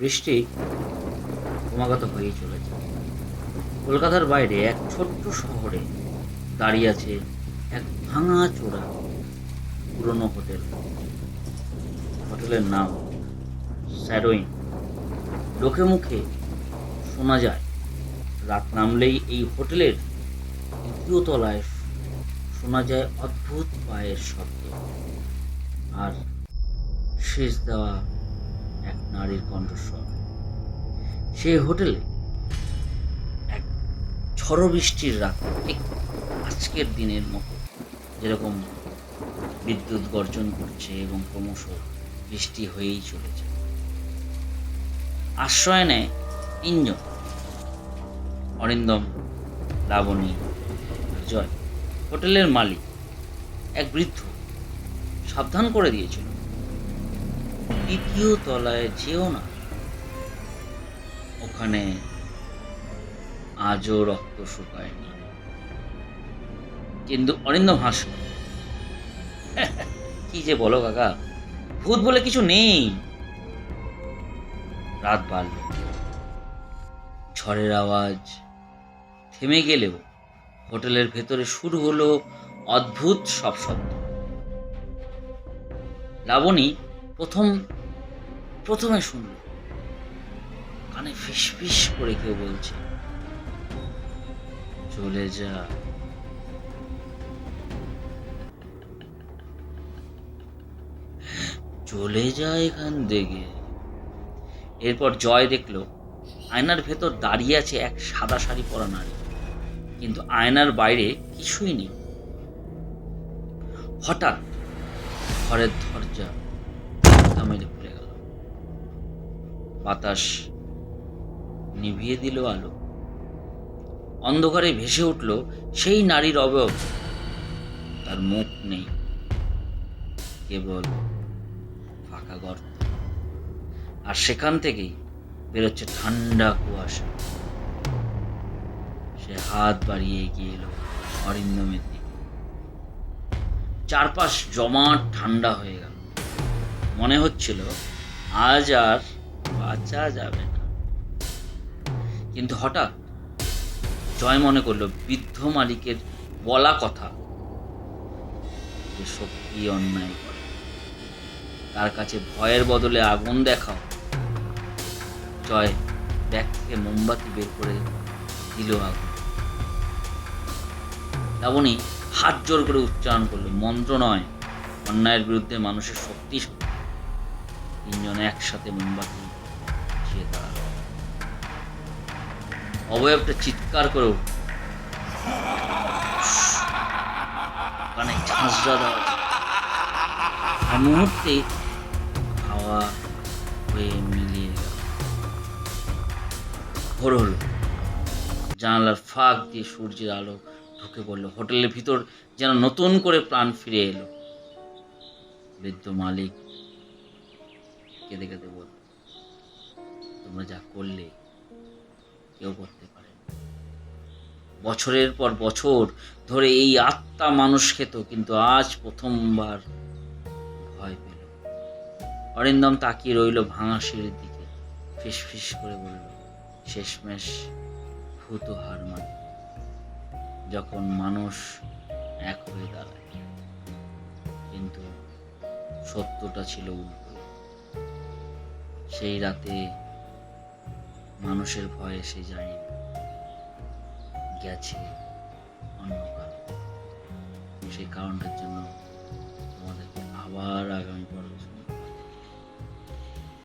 বৃষ্টি ক্রমাগত হয়েই চলেছে। কলকাতার বাইরে এক ছোট্ট শহরে দাঁড়িয়ে আছে এক ভাঙা চোরা পুরনো হোটেল। হোটেলের নাম স্যারোইন। লোকে মুখে শোনা যায়, রাত নামলেই এই হোটেলের দ্বিতীয় তলায় শোনা যায় অদ্ভুত পায়ের শব্দ। আর শেষ দেওয়া এক নারীর কণ্ঠস্বর। সেই হোটেলে এক ঝড় বৃষ্টির রাত, ঠিক আজকের দিনের মতো, যেরকম বিদ্যুৎ গর্জন করছে এবং ক্রমশ বৃষ্টি হয়েই চলেছে। আশ্রয় নেয় তিনজন, অরিন্দম, লাবণী জয়। হোটেলের মালিক এক বৃদ্ধ সাবধান করে দিয়েছিল। দ্বিতীয় তলায় যেও না। ওখানে আজও রক্ত শুকায়নি। কিন্তু অরিন্দম হাসল। কি যে বলো কাকা, ভূত বলে কিছু নেই। রাত বাড়ল। ঝড়ের আওয়াজ থেমে গেলেও হোটেলের ভেতরে শুরু হলো অদ্ভুত সব শব্দ। লাবণী প্রথম প্রথমে শুনল, কানে ফিস ফিস করে কেউ বলছে, চলে যা। চলে যা এখান থেকে। এরপর জয় দেখল, আয়নার ভেতর দাঁড়িয়ে আছে এক সাদা শাড়ি পরা নারী। কিন্তু আয়নার বাইরে কিছুই নেই। হঠাৎ ঘরের দরজা গেল বাতাস নিভিয়ে দিল আলো। অন্ধকারে ভেসে উঠল সেই নারীর অবয়ব। তার মুখ নেই, কেবল ফাঁকা গর্ত। আর সেখান থেকেই বেরোচ্ছে ঠান্ডা কুয়াশা। সে হাত বাড়িয়ে এগিয়ে এলো অরিন্দমের দিকে। চারপাশ জমাট ঠান্ডা হয়ে গেল। মনে হচ্ছিল আজ আর বাঁচা যাবে না। কিন্তু হঠাৎ জয় মনে করল বৃদ্ধ মালিকের বলা কথা। যে সত্যি অন্যায় করে। তার কাছে ভয়ের বদলে আগুন দেখাও। জয় ব্যাগ থেকে মোমবাতি বের করে দিল আগুন। লাবণী হাত জোর করে উচ্চারণ করল, মন্ত্র নয়, অন্যায়ের বিরুদ্ধে মানুষের শক্তি শক্তি। তিনজন একসাথে মোমবাতি ছিঁড়ে দাঁড়াল অবয়বটা চিৎকার করে কানে ঝাঁঝরা দেওয়া মুহূর্তে হাওয়া হয়ে মিলিয়ে গেল। ভোর হলো। জানালার ফাঁক দিয়ে সূর্যের আলো ঢুকে পড়ল। হোটেলের ভিতর যেন নতুন করে প্রাণ ফিরে এলো। বৃদ্ধ মালিক কেঁদে কেঁদে বল তোমরা যা করলে, কেউ করতে পারে। বছরের পর বছর ধরে এই আত্মা মানুষ খেত কিন্তু আজ প্রথমবার ভয় পেল। অরিন্দম তাকিয়ে রইল ভাঙা সিঁড়ির দিকে ফিস করে বলল, শেষমেশ ভূত হার মানে। যখন মানুষ এক হয়ে দাঁড়ায়, কিন্তু সত্যটা ছিল উল্টো। সেই রাতে মানুষের ভয়ে সে যায়নি গেছে অন্য কারণ সেই কারণটার জন্য তোমাদেরকে আবার আগামী